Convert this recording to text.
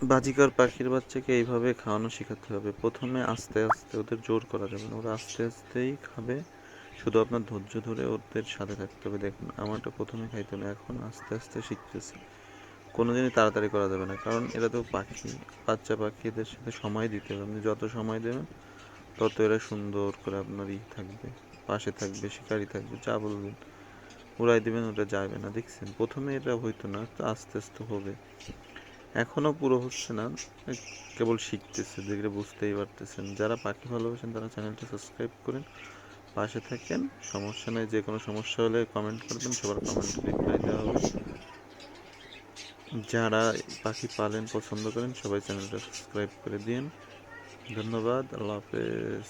বাজিকর পাখির বাচ্চাকে এইভাবে খাওয়ানো শেখাতে হবে। প্রথমে আস্তে আস্তে ওদের জোর করা যাবে না। ওরা আস্তে আস্তেই খাবে। শুধু আপনার ধৈর্য ধরে ওদের সাথে থাকতে হবে। দেখুন, আমারটা প্রথমে খাইতো না এখন আস্তে আস্তে শিখতেছে। কোনো দিনই তাড়াতাড়ি করা যাবে না। কারণ এরা তো পাখি, বাচ্চা পাখি এদের সাথে সময় দিতে হবে। আপনি যত সময় দেবেন, তত এরা সুন্দর করে আপনার ই থাকবে, পাশে থাকবে, শিকারি থাকবে, যা বলবেন, উড়াই দিবেন ওটা যাবে না। দেখছেন, প্রথমে এটা হইতো না, তো আস্তে আস্তে হবে। এখনও পুরো হচ্ছে না। কেবল শিখতেছে, দেখলে বুঝতেই পারতেছেন। যারা পাখি ভালোবাসেন, তারা চ্যানেলটা সাবস্ক্রাইব করেন, পাশে থাকেন। সমস্যা নেই, যে কোনো সমস্যা হলে কমেন্ট করবেন সবার কমেন্ট রিপ্লাই দেওয়া হবে। যারা পাখি পালেন, পছন্দ করেন, সবাই চ্যানেলটা সাবস্ক্রাইব করে দিন ধন্যবাদ, আল্লাহ হাফেজ।